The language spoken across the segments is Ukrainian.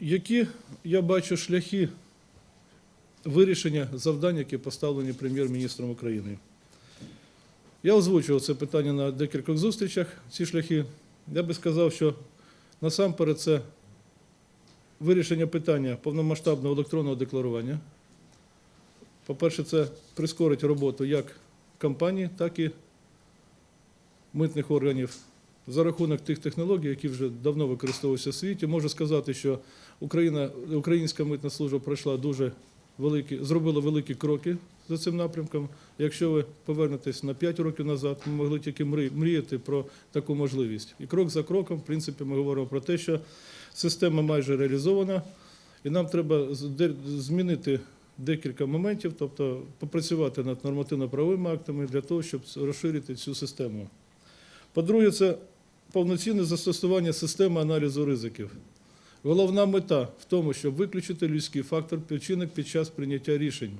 Які я бачу шляхи вирішення завдань, які поставлені прем'єр-міністром України? Я озвучував це питання на декількох зустрічах, ці шляхи. Я би сказав, що насамперед це вирішення питання повномасштабного електронного декларування. По-перше, це прискорить роботу як компаній, так і митних органів за рахунок тих технологій, які вже давно використовуються в світі. Можу сказати, що Україна, українська митна служба пройшла дуже великі, зробила великі кроки за цим напрямком. Якщо ви повернетесь на 5 років назад, ми могли тільки мрі- мріяти про таку можливість. І крок за кроком, в принципі, ми говоримо про те, що система майже реалізована, і нам треба змінити декілька моментів, тобто попрацювати над нормативно-правовими актами для того, щоб розширити цю систему. По-друге, це повноцінне застосування системи аналізу ризиків. Головна мета в тому, щоб виключити людський фактор чинник під час прийняття рішень.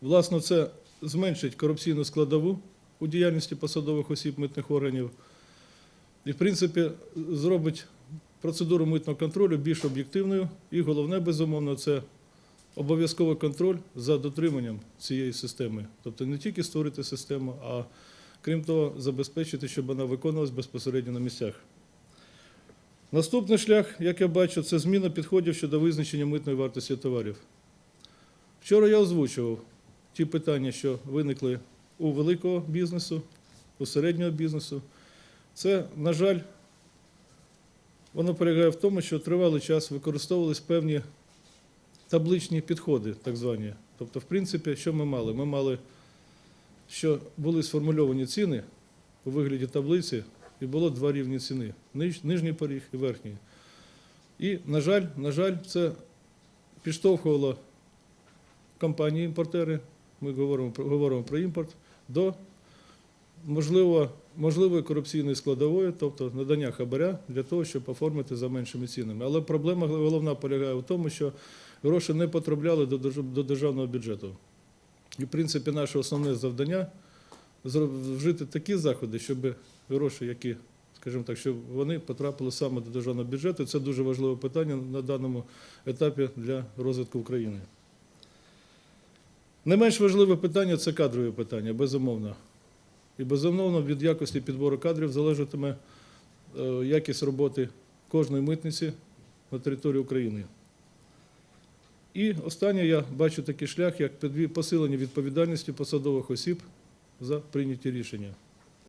Власне, це зменшить корупційну складову у діяльності посадових осіб митних органів і, в принципі, зробить процедуру митного контролю більш об'єктивною. І головне, безумовно, це обов'язковий контроль за дотриманням цієї системи. Тобто не тільки створити систему, а крім того, забезпечити, щоб вона виконувалась безпосередньо на місцях. Наступний шлях, як я бачу, це зміна підходів щодо визначення митної вартості товарів. Вчора я озвучував ті питання, що виникли у великого бізнесу, у середнього бізнесу. Це, на жаль, воно полягає в тому, що тривалий час використовувались певні табличні підходи, так звані. Тобто, в принципі, що ми мали? Ми мали, що були сформульовані ціни у вигляді таблиці, і було два рівні ціни: нижній поріг і верхній. І, на жаль, на жаль, це підштовхувало компанії-імпортери, ми говоримо, говоримо про імпорт, до можливо, можливої корупційної складової, тобто надання хабаря для того, щоб оформити за меншими цінами. Але проблема головна полягає в тому, що гроші не потрапляли до державного бюджету. І, в принципі, наше основне завдання вжити такі заходи, щоб гроші, які, скажімо так, щоб вони потрапили саме до державного бюджету. Це дуже важливе питання на даному етапі для розвитку України. Не менш важливе питання це кадрові питання, безумовно. І безумовно від якості підбору кадрів залежатиме е, якість роботи кожної митниці на території України. І останнє я бачу такий шлях, як посилення відповідальності посадових осіб за прийняті рішення.